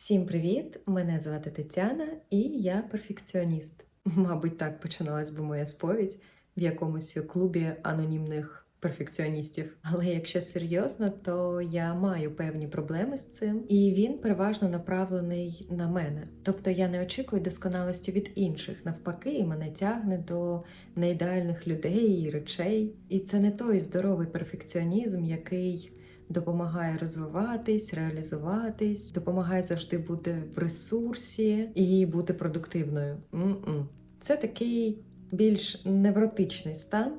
Всім привіт! Мене звати Тетяна і я перфекціоніст. Мабуть, так починалась би моя сповідь в якомусь клубі анонімних перфекціоністів. Але якщо серйозно, то я маю певні проблеми з цим, і він переважно направлений на мене. Тобто я не очікую досконалості від інших. Навпаки, мене тягне до неідеальних людей і речей. І це не той здоровий перфекціонізм, який допомагає розвиватись, реалізуватись, допомагає завжди бути в ресурсі і бути продуктивною. М-м. Це такий більш невротичний стан,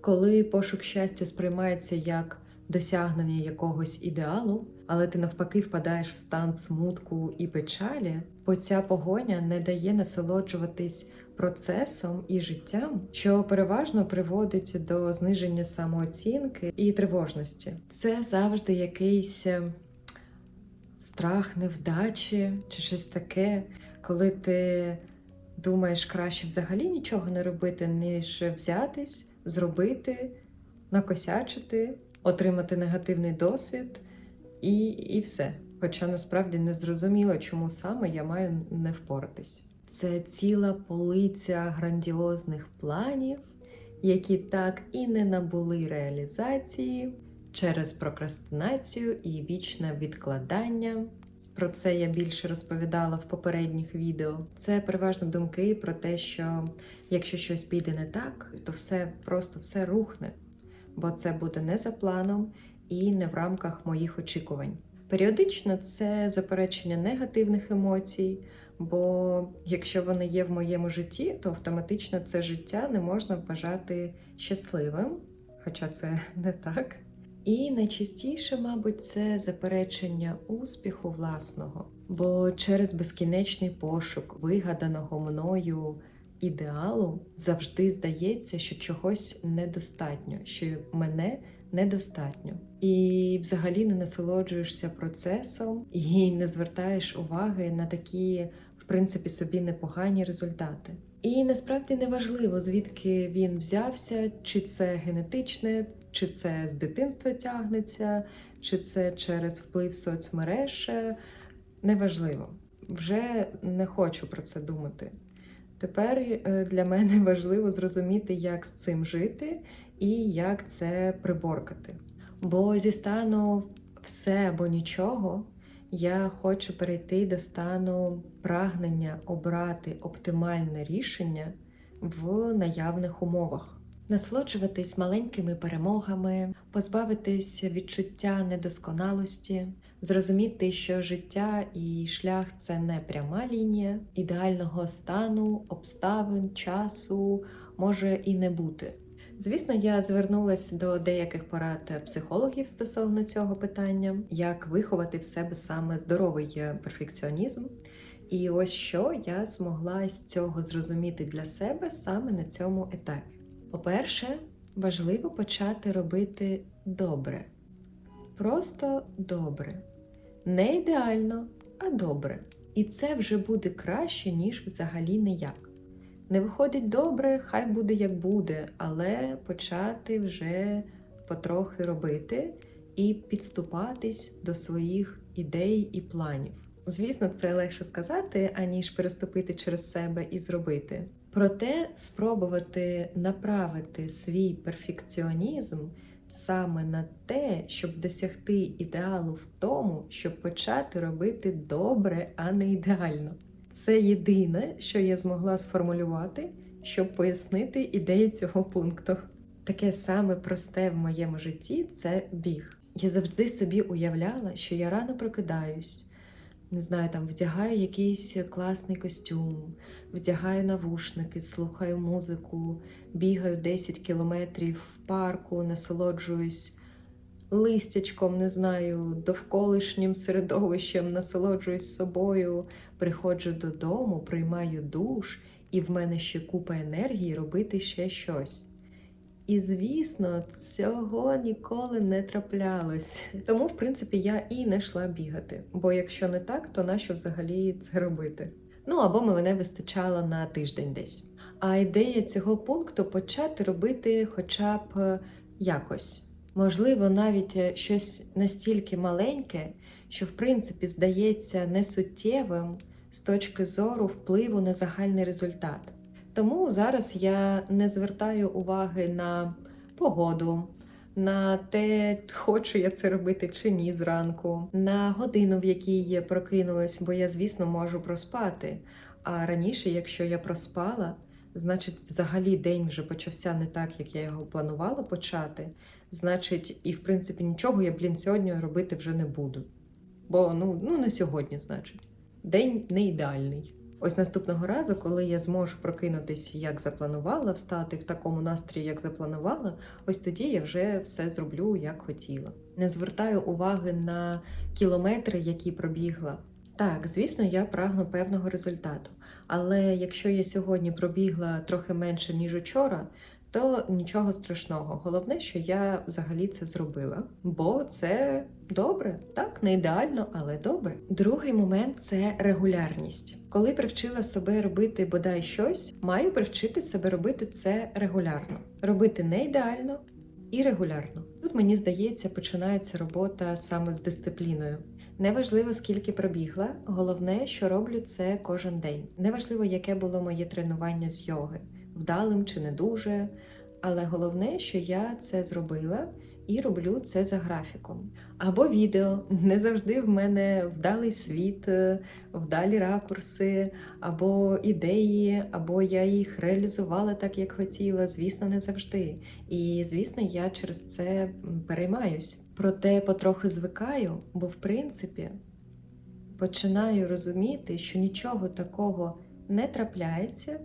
коли пошук щастя сприймається як досягнення якогось ідеалу, але ти навпаки впадаєш в стан смутку і печалі, бо ця погоня не дає насолоджуватись процесом і життям, що переважно приводить до зниження самооцінки і тривожності. Це завжди якийсь е, страх невдачі чи щось таке, коли ти думаєш краще взагалі нічого не робити, ніж взятись, зробити, накосячити, отримати негативний досвід і, і все. Хоча насправді не зрозуміло, чому саме я маю не впоратись. Це ціла полиця грандіозних планів, які так і не набули реалізації через прокрастинацію і вічне відкладання. Про це я більше розповідала в попередніх відео. Це переважно думки про те, що якщо щось піде не так, то все просто все рухне, бо це буде не за планом і не в рамках моїх очікувань. Періодично це заперечення негативних емоцій, бо якщо вони є в моєму житті, то автоматично це життя не можна вважати щасливим, хоча це не так. І найчастіше, мабуть, це заперечення успіху власного, бо через безкінечний пошук вигаданого мною ідеалу завжди здається, що чогось недостатньо, що мене недостатньо. І взагалі не насолоджуєшся процесом і не звертаєш уваги на такі, в принципі, собі непогані результати. І насправді не важливо, звідки він взявся, чи це генетичне, чи це з дитинства тягнеться, чи це через вплив соцмереж. Неважливо. Вже не хочу про це думати. Тепер е, для мене важливо зрозуміти, як з цим жити і як це приборкати. Бо зі стану все або нічого я хочу перейти до стану прагнення обрати оптимальне рішення в наявних умовах. Насолоджуватись маленькими перемогами, позбавитись відчуття недосконалості, зрозуміти, що життя і шлях це не пряма лінія, ідеального стану, обставин, часу може і не бути. Звісно, я звернулася до деяких порад психологів стосовно цього питання, як виховати в себе саме здоровий перфекціонізм. І ось що я змогла з цього зрозуміти для себе саме на цьому етапі. По-перше, важливо почати робити добре. Просто добре. Не ідеально, а добре. І це вже буде краще, ніж взагалі ніяк. Не виходить добре, хай буде як буде, але почати вже потрохи робити і підступатись до своїх ідей і планів. Звісно, це легше сказати, аніж переступити через себе і зробити. Проте спробувати направити свій перфекціонізм саме на те, щоб досягти ідеалу в тому, щоб почати робити добре, а не ідеально. Це єдине, що я змогла сформулювати, щоб пояснити ідею цього пункту. Таке саме просте в моєму житті це біг. Я завжди собі уявляла, що я рано прокидаюсь, не знаю, там вдягаю якийсь класний костюм, вдягаю навушники, слухаю музику, бігаю 10 кілометрів в парку, насолоджуюсь листячком, не знаю, довколишнім середовищем, насолоджуюсь собою, приходжу додому, приймаю душ, і в мене ще купа енергії робити ще щось. І, звісно, цього ніколи не траплялось. Тому, в принципі, я і не йшла бігати. Бо якщо не так, то нащо взагалі це робити? Ну або мене вистачало на тиждень десь. А ідея цього пункту почати робити хоча б якось. Можливо, навіть е, щось настільки маленьке, що в принципі здається несуттєвим з точки зору впливу на загальний результат. Тому зараз я не звертаю уваги на погоду, на те, хочу я це робити чи ні зранку, на годину, в якій я прокинулась, бо я, звісно, можу проспати. А раніше, якщо я проспала, значить, взагалі день вже почався не так, як я його планувала почати. Значить, і в принципі нічого я, блін, сьогодні робити вже не буду. Бо ну, ну не сьогодні, значить. День не ідеальний. Ось наступного разу, коли я зможу прокинутися, як запланувала, встати в такому настрої, як запланувала, ось тоді я вже все зроблю, як хотіла. Не звертаю уваги на кілометри, які пробігла. Так, звісно, я прагну певного результату. Але якщо я сьогодні пробігла трохи менше, ніж учора, то нічого страшного. Головне, що я взагалі це зробила, бо це добре, так, не ідеально, але добре. Другий момент це регулярність. Коли привчила себе робити бодай щось, маю привчити себе робити це регулярно, робити не ідеально і регулярно. Тут мені здається, починається робота саме з дисципліною. Неважливо, скільки пробігла, головне, що роблю це кожен день. Неважливо, яке було моє тренування з йоги, вдалим чи не дуже. Але головне, що я це зробила і роблю це за графіком. Або відео. Не завжди в мене вдалий світ, е, вдалі ракурси, або ідеї, або я їх реалізувала так, як хотіла. Звісно, не завжди. І звісно, я через це переймаюсь. Проте потрохи звикаю, бо в принципі починаю розуміти, що нічого такого не трапляється,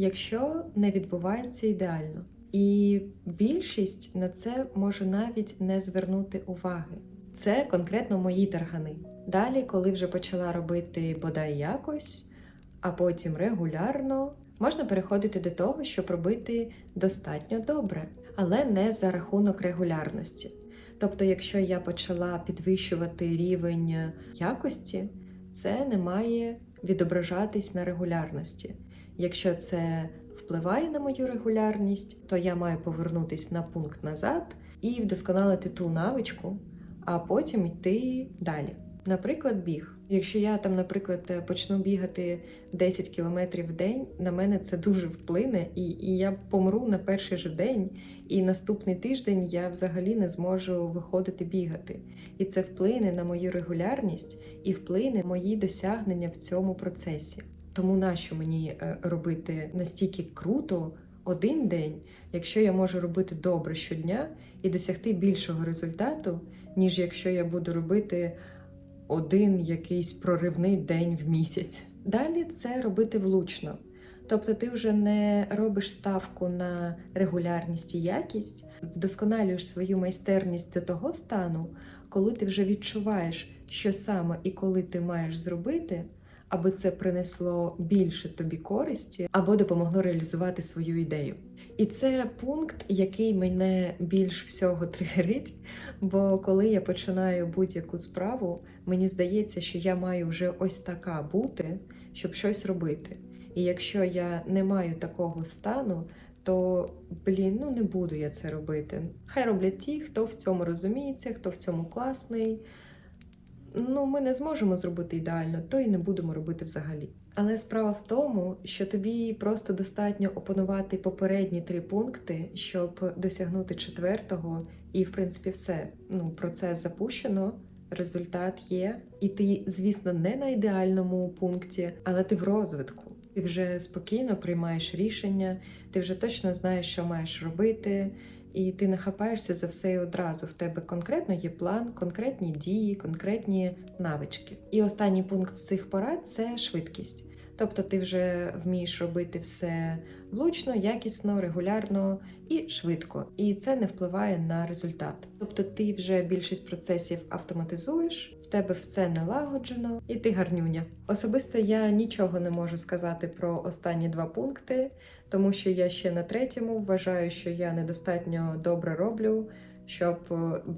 якщо не відбувається ідеально. І більшість на це може навіть не звернути уваги. Це конкретно мої таргани. Далі, коли вже почала робити бодай якось, а потім регулярно, можна переходити до того, щоб робити достатньо добре, але не за рахунок регулярності. Тобто, якщо я почала підвищувати рівень якості, це не має відображатись на регулярності. Якщо це впливає на мою регулярність, то я маю повернутися на пункт назад і вдосконалити ту навичку, а потім йти далі. Наприклад, біг. Якщо я там, наприклад, почну бігати 10 кілометрів в день, на мене це дуже вплине, і, і я помру на перший же день, і наступний тиждень я взагалі не зможу виходити бігати. І це вплине на мою регулярність і вплине на мої досягнення в цьому процесі. Тому нащо мені е, робити настільки круто один день, якщо я можу робити добре щодня і досягти більшого результату, ніж якщо я буду робити один якийсь проривний день в місяць. Далі це робити влучно. Тобто ти вже не робиш ставку на регулярність і якість, вдосконалюєш свою майстерність до того стану, коли ти вже відчуваєш, що саме і коли ти маєш зробити аби це принесло більше тобі користі або допомогло реалізувати свою ідею. І це пункт, який мене більш всього тригерить. Бо коли я починаю будь-яку справу, мені здається, що я маю вже ось така бути, щоб щось робити. І якщо я не маю такого стану, то блін, ну не буду я це робити. Хай роблять ті, хто в цьому розуміється, хто в цьому класний ну, ми не зможемо зробити ідеально, то і не будемо робити взагалі. Але справа в тому, що тобі просто достатньо опанувати попередні три пункти, щоб досягнути четвертого, і в принципі все. Ну, процес запущено. Результат є, і ти, звісно, не на ідеальному пункті, але ти в розвитку. Ти вже спокійно приймаєш рішення, ти вже точно знаєш, що маєш робити, і ти не хапаєшся за все і одразу. В тебе конкретно є план, конкретні дії, конкретні навички. І останній пункт з цих порад це швидкість. Тобто ти вже вмієш робити все влучно, якісно, регулярно і швидко, і це не впливає на результат. Тобто ти вже більшість процесів автоматизуєш, тебе все налагоджено, і ти гарнюня. Особисто я нічого не можу сказати про останні два пункти, тому що я ще на третьому вважаю, що я недостатньо добре роблю, щоб е,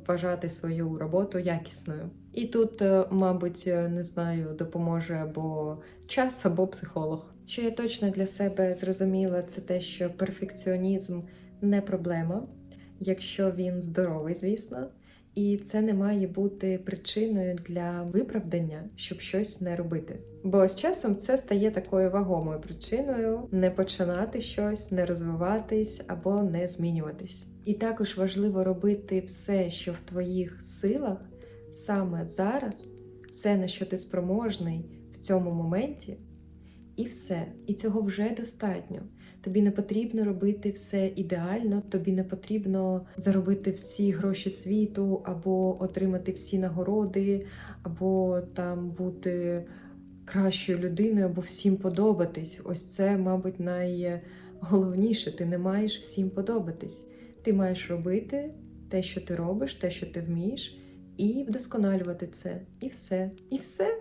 вважати свою роботу якісною. І тут, е, мабуть, е, не знаю, допоможе або час, або психолог. Що я точно для себе зрозуміла, це те, що перфекціонізм не проблема. якщо він здоровий, звісно. І це не має бути причиною для виправдання, щоб щось не робити. Бо з часом це стає такою вагомою причиною не починати щось, не розвиватись або не змінюватись. І також важливо робити все, що в твоїх силах, саме зараз, все, на що ти спроможний в цьому моменті, і все. І цього вже достатньо. Тобі не потрібно робити все ідеально, тобі не потрібно заробити всі гроші світу, або отримати всі нагороди, або там бути кращою людиною, або всім подобатись. Ось це, мабуть, найголовніше. Ти не маєш всім подобатись. Ти маєш робити те, що ти робиш, те, що ти вмієш, і вдосконалювати це. І все. І все.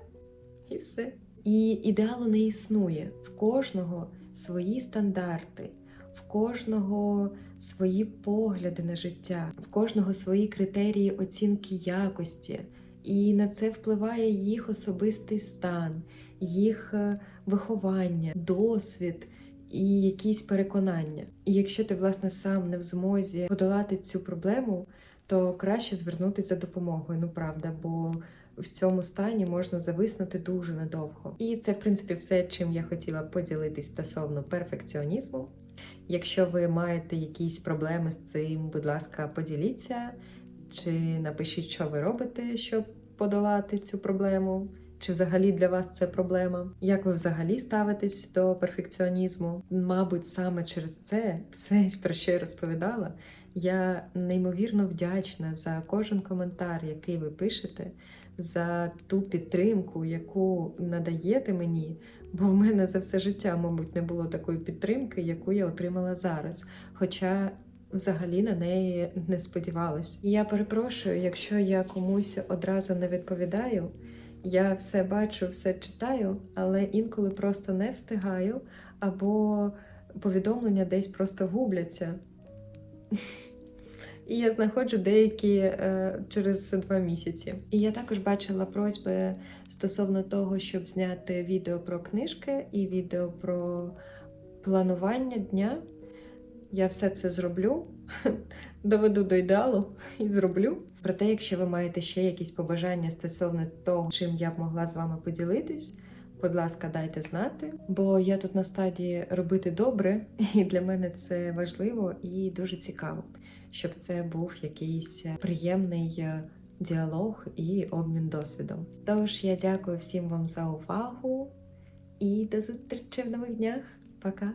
І все. І ідеалу не існує. В кожного свої стандарти, в кожного свої погляди на життя, в кожного свої критерії оцінки якості. І на це впливає їх особистий стан, їх е, виховання, досвід і якісь переконання. І якщо ти, власне, сам не в змозі подолати цю проблему, то краще звернутися за допомогою. Ну правда, бо в цьому стані можна зависнути дуже надовго. І це, в принципі, все, чим я хотіла поділитись стосовно перфекціонізму. Якщо ви маєте якісь проблеми з цим, будь ласка, поділіться чи напишіть, що ви робите, щоб подолати цю проблему. Чи взагалі для вас це проблема? Як ви взагалі ставитесь до перфекціонізму? Мабуть, саме через це все, про що я розповідала, я неймовірно вдячна за кожен коментар, який ви пишете, за ту підтримку, яку надаєте мені, бо в мене за все життя, мабуть, не було такої підтримки, яку я отримала зараз. Хоча взагалі на неї не сподівалась. І я перепрошую, якщо я комусь одразу не відповідаю. Я все бачу, все читаю, але інколи просто не встигаю, або повідомлення десь просто губляться. І я знаходжу деякі е, через два місяці. І я також бачила просьби стосовно того, щоб зняти відео про книжки і відео про планування дня. Я все це зроблю, доведу до ідеалу і зроблю. Проте, якщо ви маєте ще якісь побажання стосовно того, чим я б могла з вами поділитись, будь ласка, дайте знати. Бо я тут на стадії робити добре, і для мене це важливо і дуже цікаво, щоб це був якийсь приємний е, діалог і обмін досвідом. Тож я дякую всім вам за увагу і до зустрічі в нових днях. Пока!